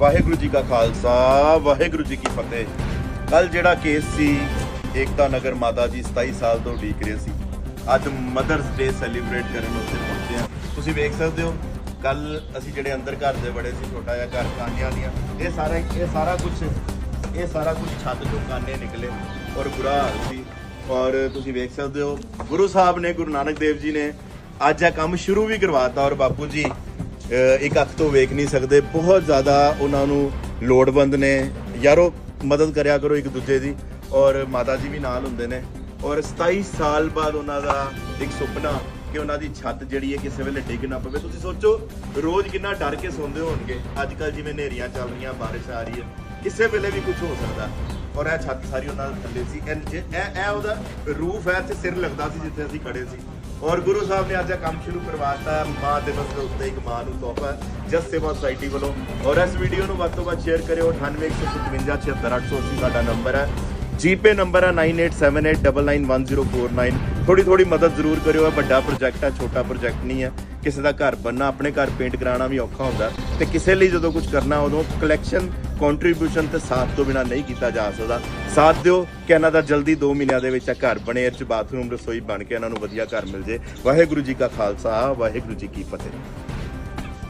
ਵਾਹਿਗੁਰੂ ਜੀ ਕਾ ਖਾਲਸਾ, ਵਾਹਿਗੁਰੂ ਜੀ ਕੀ ਫਤਿਹ। ਕੱਲ ਜਿਹੜਾ ਕੇਸ ਸੀ, ਏਕਤਾ ਨਗਰ ਮਾਤਾ ਜੀ 27 ਸਾਲ ਤੋਂ ਉਡੀਕ ਰਹੇ ਸੀ। ਅੱਜ ਮਦਰਸ ਡੇ ਸੈਲੀਬ੍ਰੇਟ ਕਰਨ ਉੱਤੇ ਪਹੁੰਚੇ ਆ ਤੁਸੀਂ ਵੇਖ ਸਕਦੇ ਹੋ ਕੱਲ ਅਸੀਂ ਜਿਹੜੇ ਅੰਦਰ ਘਰ ਦੇ ਬੜੇ ਸੀ, ਛੋਟਾ ਜਿਹਾ ਘਰ ਕਾਨਿਆਂ ਦੀਆਂ, ਇਹ ਸਾਰਾ ਇਹ ਸਾਰਾ ਕੁਝ ਇਹ ਸਾਰਾ ਕੁਝ ਛੱਤ ਤੋਂ ਕਾਨੇ ਨਿਕਲੇ ਔਰ ਬੁਰਾ ਹਾਲ ਸੀ। ਔਰ ਤੁਸੀਂ ਵੇਖ ਸਕਦੇ ਹੋ, ਗੁਰੂ ਸਾਹਿਬ ਨੇ, ਗੁਰੂ ਨਾਨਕ ਦੇਵ ਜੀ ਨੇ ਅੱਜ ਇਹ ਕੰਮ ਸ਼ੁਰੂ ਵੀ ਕਰਵਾਤਾ ਔਰ ਬਾਪੂ ਜੀ ਇੱਕ ਅੱਖ ਤੋਂ ਵੇਖ ਨਹੀਂ ਸਕਦੇ। ਬਹੁਤ ਜ਼ਿਆਦਾ ਉਹਨਾਂ ਨੂੰ ਲੋੜਵੰਦ ਨੇ। ਯਾਰੋ, ਮਦਦ ਕਰਿਆ ਕਰੋ ਇੱਕ ਦੂਜੇ ਦੀ। ਔਰ ਮਾਤਾ ਜੀ ਵੀ ਨਾਲ ਹੁੰਦੇ ਨੇ। ਔਰ 27 ਸਾਲ ਬਾਅਦ ਉਹਨਾਂ ਦਾ ਇੱਕ ਸੁਪਨਾ ਕਿ ਉਹਨਾਂ ਦੀ ਛੱਤ ਜਿਹੜੀ ਹੈ ਕਿਸੇ ਵੇਲੇ ਡਿੱਗ ਨਾ ਪਵੇ। ਤੁਸੀਂ ਸੋਚੋ, ਰੋਜ਼ ਕਿੰਨਾ ਡਰ ਕੇ ਸੌਂਦੇ ਹੋਣਗੇ। ਅੱਜ ਕੱਲ ਜਿਵੇਂ ਹਨੇਰੀਆਂ ਚੱਲ ਰਹੀਆਂ, ਬਾਰਿਸ਼ ਆ ਰਹੀ ਹੈ। ਕਿਸੇ ਵੇਲੇ ਵੀ ਕੁਝ ਹੋ ਸਕਦਾ। ਔਰ ਇਹ ਛੱਤ ਸਾਰੀ ਉਹਨਾਂ ਦੇ ਥੱਲੇ ਸੀ। ਇਹ ਇਹ ਇਹ ਉਹਦਾ ਰੂਫ ਹੈ ਤੇ ਸਿਰ ਲੱਗਦਾ ਸੀ ਜਿੱਥੇ ਅਸੀਂ ਖੜੇ ਸੀ। ਔਰ ਗੁਰੂ ਸਾਹਿਬ ਨੇ ਅੱਜ ਇਹ ਕੰਮ ਸ਼ੁਰੂ ਕਰਵਾਤਾ ਮਾਂ ਦਿਵਸ ਦੇ ਉੱਤੇ ਇੱਕ ਮਾਂ ਨੂੰ ਤੋਹਫਾ ਜਸ ਸੇਵਾ ਸੁਸਾਇਟੀ ਵੱਲੋਂ ਔਰ ਇਸ ਵੀਡੀਓ ਨੂੰ ਵੱਧ ਤੋਂ ਵੱਧ ਸ਼ੇਅਰ ਕਰਿਓ 9815576880 ਸਾਡਾ ਨੰਬਰ ਹੈ ਜੀਪੇ ਨੰਬਰ ਹੈ 9878991049 ਥੋੜੀ ਥੋੜੀ ਮਦਦ ਜ਼ਰੂਰ ਕਰਿਓ ਇਹ ਵੱਡਾ ਪ੍ਰੋਜੈਕਟ ਹੈ ਛੋਟਾ ਪ੍ਰੋਜੈਕਟ ਨਹੀਂ ਹੈ ਕਿਸੇ ਦਾ ਘਰ ਬੰਨਾ ਆਪਣੇ ਘਰ ਪੇਂਟ ਕਰਾਉਣਾ ਵੀ ਔਖਾ ਹੁੰਦਾ ਹੈ ਤੇ ਕਿਸੇ ਲਈ ਜਦੋਂ ਕੁਝ ਕਰਨਾ ਉਦੋਂ ਕਲੈਕਸ਼ਨ ਕੰਟਰੀਬਿਊਸ਼ਨ ਤੇ ਸਾਥ ਤੋਂ ਬਿਨਾ ਨਹੀਂ ਕੀਤਾ ਜਾ ਸਕਦਾ। ਸਾਥ ਦਿਓ ਕਿ ਇਹਨਾਂ ਦਾ ਜਲਦੀ 2 ਮਹੀਨਿਆਂ ਦੇ ਵਿੱਚ ਘਰ ਬਣੇ, ਇਹ ਚ ਬਾਥਰੂਮ ਰਸੋਈ ਬਣ ਕੇ ਇਹਨਾਂ ਨੂੰ ਵਧੀਆ ਘਰ ਮਿਲ ਜੇ। ਵਾਹਿਗੁਰੂ ਜੀ ਕਾ ਖਾਲਸਾ, ਵਾਹਿਗੁਰੂ ਜੀ ਕੀ ਫਤਿਹ।